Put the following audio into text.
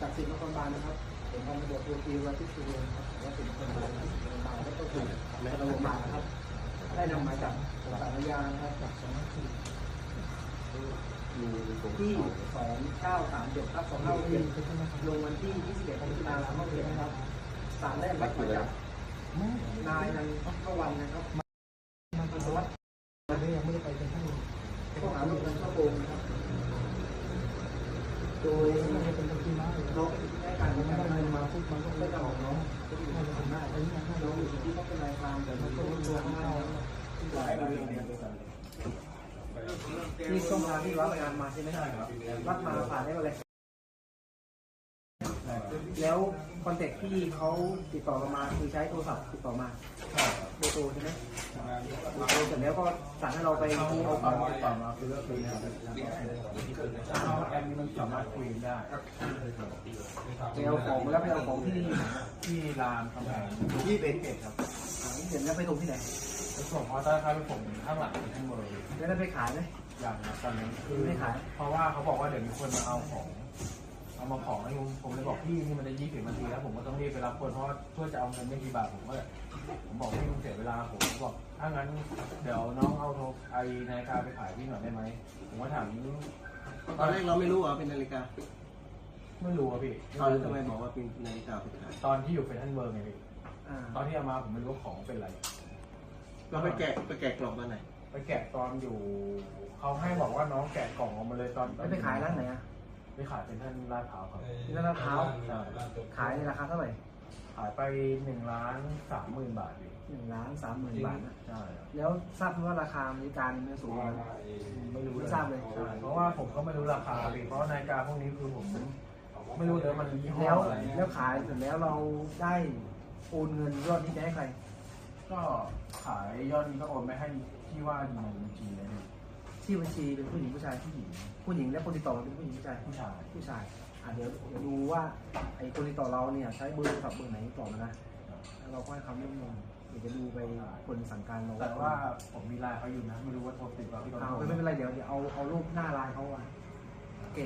จากสิบนครบาลนะครับเป็นพันตำรวจโทตีวัชิสุวรรณครับว่าสิบนครบาลนะครับโรงพยาบาลแล้วก็ถูกในโรงพยาบาลนะครับ ได้นำหมายจับของสารยานะครับจากสำนักสืบที่สองเก้าสามเจ็ดทับสองเก้าเจ็ดลงวันที่ยี่สิบเอ็ดพฤศจิกายนสองพันห้าร้อยนะครับศาลได้รับหมายจับนายนันทวันนะครับอัศวัตรยังไม่ได้ไปเป็นท่านข้อหาร่วมกันช่อโกงนะครับโดย ไม่ไปที่ได้การมันการได้เงินมาปุ๊บมันก็ไม่ได้ออกน้องก็อยู่ไม่ในได้ฐานะไปนี่นะน้องอยู่ที่เขาเป็นนายความแต่มันก็รวมมาที่ช่องทางที่รับงานมาใช่ไหมครับรับมาผ่านได้เลย แล้วคอนแทคที่เขาติดต่อเรามาคือใช้โทรศัพท์ติดต่อมาโบโทรใช่ไหมโบโทรเสร็จแล้วก็สั่งให้เราไปที่เอาของติดต่อมาคือเลือกคุยนะครับเข้าแอปนี้มันสามารถคุยได้ไปเอาของมาแล้วไปเอาของที่นี่ที่รามคำแหงที่เป็นเอ็ดครับเห็นแล้วไปส่งที่ไหนไปส่งเพราะถ้าถ้าไปส่งข้างหลังข้างบนแล้วได้ไปขายไหมอย่างนะตอนนั้นคือไม่ขายเพราะว่าเขาบอกว่าเดี๋ยวมีคนมาเอาของ เอามาของให้ผมผมเลยบอกพี่นี่มันจะยี่สิบนาทีแล้วผมก็ต้องรีบไปรับคนเพราะว่าเพื่อจะเอาเงินไม่กี่บาทผมก็เลยผมบอกพี่มึงเสียเวลาผมบอกถ้างั้นเดี๋ยวน้องเอาโทรไอ้นาฬิกาไปขายพี่หน่อยได้ไหมผมก็ถามตอนแรกเราไม่รู้ว่าเป็นนาฬิกาไม่รู้อะพี่ตอนนั้นทำไมบอกว่าเป็นนาฬิกาไปขายตอนที่อยู่เฟนทันเบิร์กไงพี่อ่าตอนที่เอามาผมไม่รู้ว่าของเป็นอะไรเราไปแกะไปแกะกล่องมาไหนไปแกะตอนอยู่เขาให้บอกว่าน้องแกะกล่องออกมาเลยตอนแล้วไปขายร้านไหนอะ ไปขายเป็นท่านลาดพร้าวครับ ที่ร้านลาดพร้าวใช่ขายในราคาเท่าไหร่ขายไปหนึ่งล้านสามหมื่นบาทพี่หนึ่งล้านสามหมื่นบาทนะใช่ครับแล้วทราบไหมว่าราคาบริการมันสูงไหม ไม่รู้ไม่ทราบเลย ใช่เพราะว่าผมก็ไม่รู้ราคาพี่เพราะนาฬิกาพวกนี้คือผม ไม่รู้เลยมันยี่ห้อแล้วอะไรแล้วขายเสร็จแล้วเราได้โอนเงินยอดนี้ไปให้ใคร ก็ขายยอดนี้ก็โอนไปให้ที่ว่าอยู่ในบัญชีเลย พี่ที่บัญชีเป็นผู้หญิงผู้ชาย ผู้หญิงผู้หญิงและคนติดต่อเราเป็นผู้หญิงผู้ชาย ผู้ชายผู้ชายอะเดี๋ยวเดี๋ยวดูว่าไอ้คนติดต่อเราเนี่ยใช้เบอร์โทรศัพท์เบอร์ไหนติดต่อมานะแล้วเราก็ให้คำแนะนำเดี๋ยวจะดูไปคนสั่งการเราแต่ว่าผมมีไลน์เขาอยู่นะ ไม่รู้ว่าโทรติดว่าพี่เอาโทรไม่เป็นไรเดี๋ยวเดี๋ยวเอาเอารูปหน้าไลน์เขาอะโอเค